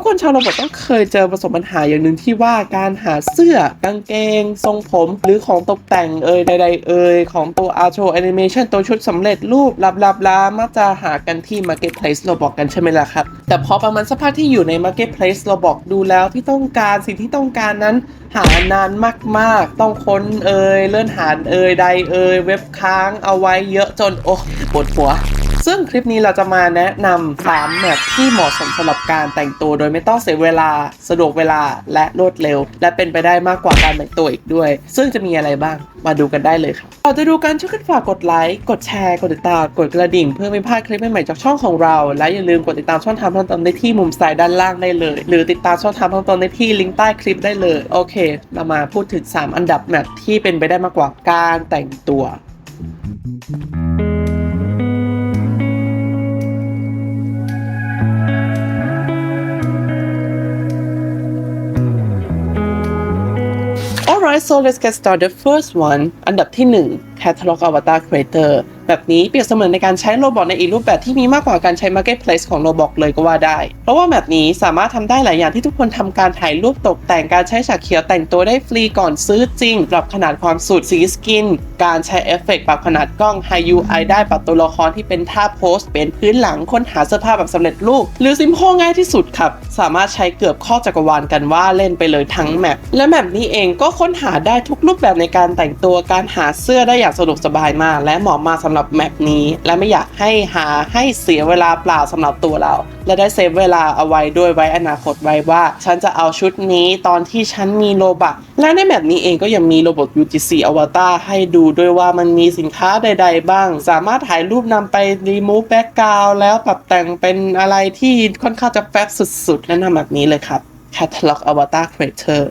กคนชาวโรบอทต้องเคยเจอประสบปัญหาอย่างหนึ่งที่ว่าการหาเสื้อกางเกง ทรงผม หรือของตกแต่งเอ่ยใด ๆ เอ่ยของตัว Auto Animation ตัวชุดสำเร็จรูปลับๆลามักจะหากันที่ Marketplace โรบอกกันใช่ไหมล่ะครับ แต่พอประมาณสักพักที่อยู่ใน Marketplace โรบอกดูแล้วที่ต้องการสิ่งที่ต้องการนั้นหานานมาก ๆ ต้องค้นเอ่ยเลื่อนหาเอ่ยใดเอ่ยเว็บค้างเอาไว้เยอะจนโอ้ปวดหัว ซึ่งคลิปนี้เราจะมาแนะนำ3แมปที่เหมาะสมสำหรับการแต่งตัวโดยไม่ต้องเสียเวลาสะดวกเวลาและรวดเร็ว และเป็นไปได้มากกว่าการแต่งตัวอีกด้วย ซึ่งจะมีอะไรบ้างมาดูกันได้เลยครับก่อนจะดูกันช่วยกันฝากกดไลค์กดแชร์กดติดตามกดกระดิ่ง เพื่อไม่พลาดคลิปใหม่ๆจากช่องของเรา และอย่าลืมกดติดตามช่องทางเพิ่มเติมได้ที่มุมซ้ายด้านล่างได้เลย หรือติดตามช่องทางเพิ่มเติมได้ที่ลิงก์ใต้คลิปได้เลยโอเค เรามาพูดถึง 3 อันดับแมปที่เป็นไปได้มากกว่าการแต่งตัว Alright so let's get started first one อันดับที่ 1 Catalog Avatar Creator แบบนี้เปรียบเสมือนในการใช้โรบอทในอีกรูปแบบที่มีมากกว่าการใช้ Marketplace ของโรบอทเลยก็ว่าได้ เพราะว่าแบบนี้สามารถทำได้หลายอย่างที่ทุกคนทำการถ่ายรูปตกแต่งการใช้ฉากเขียวแต่งตัวได้ฟรีก่อนซื้อจริง ปรับขนาดความสุดสีสกิน การใช้เอฟเฟกต์ปรับขนาดกล้อง High UI ได้ปรับตัวละครที่เป็นท่าโพสเป็นพื้นหลังค้นหาเสื้อผ้าแบบสำเร็จรูป หรือซิมโพง่ายที่สุดครับสามารถใช้เกือบข้อจักรวาลกันว่าเล่นไปเลยทั้งแมปและแมปนี้เองก็ค้นหาได้ทุกรูปแบบในการแต่งตัวการหาเสื้อได้อย่างสะดวกสบายมาก และเหมาะมากสำหรับแมปนี้ และไม่อยากให้หาให้เสียเวลาเปล่าสำหรับตัวเรา และได้เซฟเวลาเอาไว้ด้วยไว้อนาคตไว้ว่า ฉันจะเอาชุดนี้ตอนที่ฉันมีโลบักและในแมปนี้เองก็ยังมีโระบบ UGC Avatar ให้ดูด้วยว่ามันมีสินค้าใด ๆ บ้าง สามารถถ่ายรูปนำไป remove background แล้วปรับแต่งเป็นอะไรที่ค่อนข้างจะแฟบสุดๆแนะนำแบบนี้เลยครับ Catalog Avatar Creator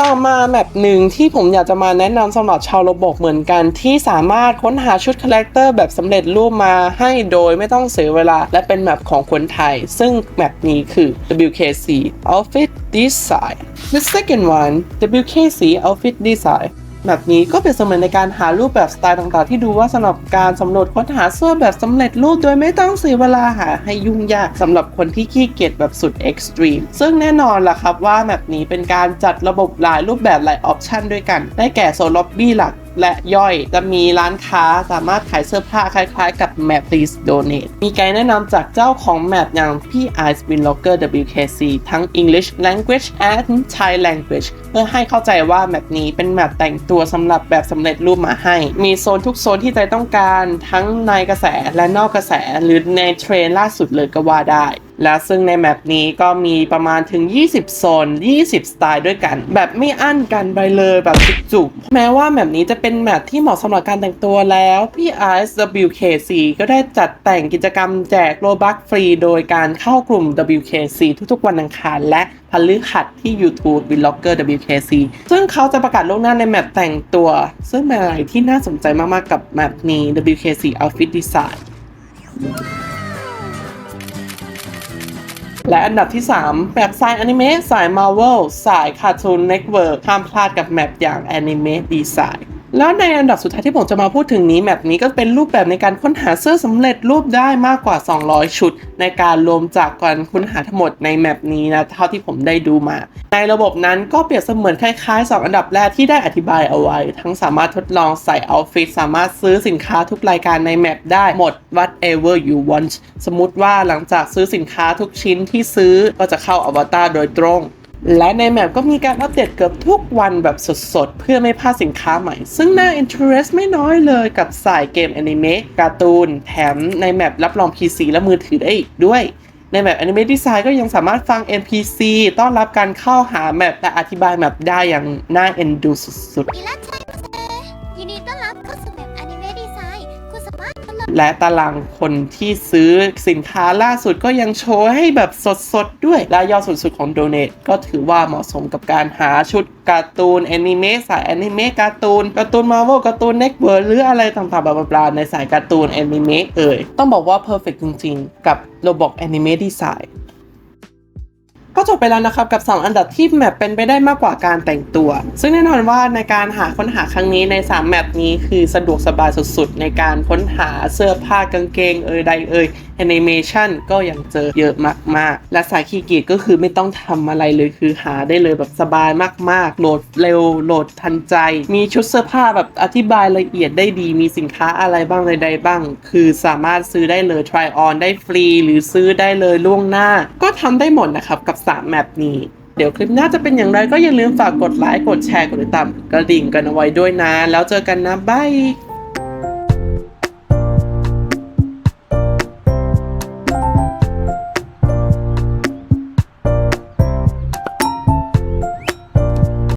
ต่อมาแมปหนึ่งที่ผมอยากจะมาแนะนำสำหรับชาวระบบเหมือนกัน ที่สามารถค้นหาชุดคาแรคเตอร์แบบสำเร็จรูปมาให้โดยไม่ต้องเสียเวลา และเป็นแมปของคนไทย ซึ่งแมปนี้คือ WKC Outfit Design The second one WKC Outfit Design แบบนี้ก็เป็นเสมือนในการหารูปแบบสไตล์ต่างๆ ที่ดูว่าสำหรับการสำรวจค้นหาเสื้อแบบสำเร็จรูปโดยไม่ต้องเสียเวลาหาให้ยุ่งยากสำหรับคนที่ขี้เกียจแบบสุดเอ็กซ์ตรีมซึ่งแน่นอนล่ะครับว่าแบบนี้เป็นการจัดระบบหลายรูปแบบหลายออปชันด้วยกัน ได้แก่โซนล็อบบี้หลักและย่อยจะมีร้านค้าสามารถขายเสื้อผ้าคล้ายๆ กับแมป Please Donate มีไกด์แนะนำจากเจ้าของแมปอย่างพี่ Ice Win Locker WKC ทั้ง English Language and Thai Language เพื่อให้เข้าใจว่าแมปนี้เป็นแมปแต่งตัวสำหรับแบบสำเร็จรูปมาให้ มีโซนทุกโซนที่ใจต้องการทั้งในกระแสและนอกกระแสหรือในเทรนล่าสุดเลยก็ว่าได้ และซึ่งในแมปนี้ก็มีประมาณถึง 20 โซน 20 สไตล์ด้วยกัน แบบไม่อั้นกันไปเลยแบบจุกๆ แม้ว่าแมปนี้จะเป็นแมปที่เหมาะสำหรับการแต่งตัวแล้ว พี่ RSWKC ก็ได้จัดแต่งกิจกรรมแจกโลบัคฟรีโดยการเข้ากลุ่ม WKC ทุกๆ วันอังคารและพฤหัสที่ YouTube v l o g g e r WKC ซึ่งเขาจะประกาศล่วงหน้าในแมปแต่งตัว ซึ่งเป็นอะไรที่น่าสนใจมากๆกับแมปนี้ WKC Outfit Design และอันดับที่ 3 แบบสายอนิเมะสาย Marvel สายการ์ตูนเน็ตเวิร์กห้ามพลาดกับแมปอย่าง Anime Design แล้วในอันดับสุดท้ายที่ผมจะมาพูดถึงนี้แมปนี้ก็เป็นรูปแบบในการค้นหาเสื้อสำเร็จรูปได้มากกว่า 200 ชุด ในการรวมจากการค้นหาทั้งหมดในแมปนี้นะเท่าที่ผมได้ดูมา ในระบบนั้นก็เปรียบเสมือนคล้ายๆ 2 อันดับแรกที่ได้อธิบายเอาไว้ ทั้งสามารถทดลองใส่เอาฟิตสามารถซื้อสินค้าทุกรายการในแมปได้หมด whatever you want สมมติว่าหลังจากซื้อสินค้าทุกชิ้นที่ซื้อก็จะเข้าอวตารโดยตรง และในแมปก็มีการอัปเดตเกือบทุกวันแบบสดๆ เพื่อไม่พลาดสินค้าใหม่ ซึ่งน่าอินเทรสไม่น้อยเลยกับสายเกมแอนิเมะการ์ตูน แถมในแมปรับรอง PC และมือถือได้อีกด้วย ในแมปแอนิเมะดีไซน์ก็ยังสามารถฟัง NPC ต้อนรับการเข้าหาแมปและอธิบายแมปได้อย่างน่าเอ็นดูสุดๆยินดีต้อนรับเข้าสู่ และตารางคนที่ซื้อสินค้าล่าสุดก็ยังโชว์ให้แบบสดๆ ด้วย และยอดสุดของ Donate ก็ถือว่าเหมาะสมกับการหาชุดการ์ตูนแอนิเมะสายแอนิเมะการ์ตูนการ์ตูนมาร์เวลการ์ตูนเน็กเวิร์หรืออะไรต่างๆแบบบลาๆในสายการ์ตูนแอนิเมะเอ่ยต้องบอกว่าเพอร์เฟกจริงๆ กับระบบแอนิเมะดีไซน์ ก็จบไปแล้วนะครับกับ 2 อันดับที่แมปเป็นไปได้มากกว่าการแต่งตัว ซึ่งแน่นอนว่าในการหาค้นหาครั้งนี้ใน 3 แมปนี้คือสะดวกสบายสุดๆ ในการค้นหาเสื้อผ้ากางเกงเอ่ยใดเอ่ยแอนิเมชันก็ยังเจอเยอะมากๆ และสายขี้เกียจก็คือไม่ต้องทำอะไรเลยคือหาได้เลยแบบสบายมากๆ โหลดเร็วโหลดทันใจ มีชุดเสื้อผ้าแบบอธิบายละเอียดได้ดี มีสินค้าอะไรบ้างใดๆบ้าง คือสามารถซื้อได้เลย try on ได้ฟรี หรือซื้อได้เลยล่วงหน้า ก็ทำได้หมดนะครับกับ3 แมปนี้ เดี๋ยวคลิปหน้าจะเป็นอย่างไรก็อย่าลืมฝากกดไลค์ กดแชร์ กดติดตามกระดิ่งกันเอาไว้ด้วยนะ แล้วเจอกันนะบาย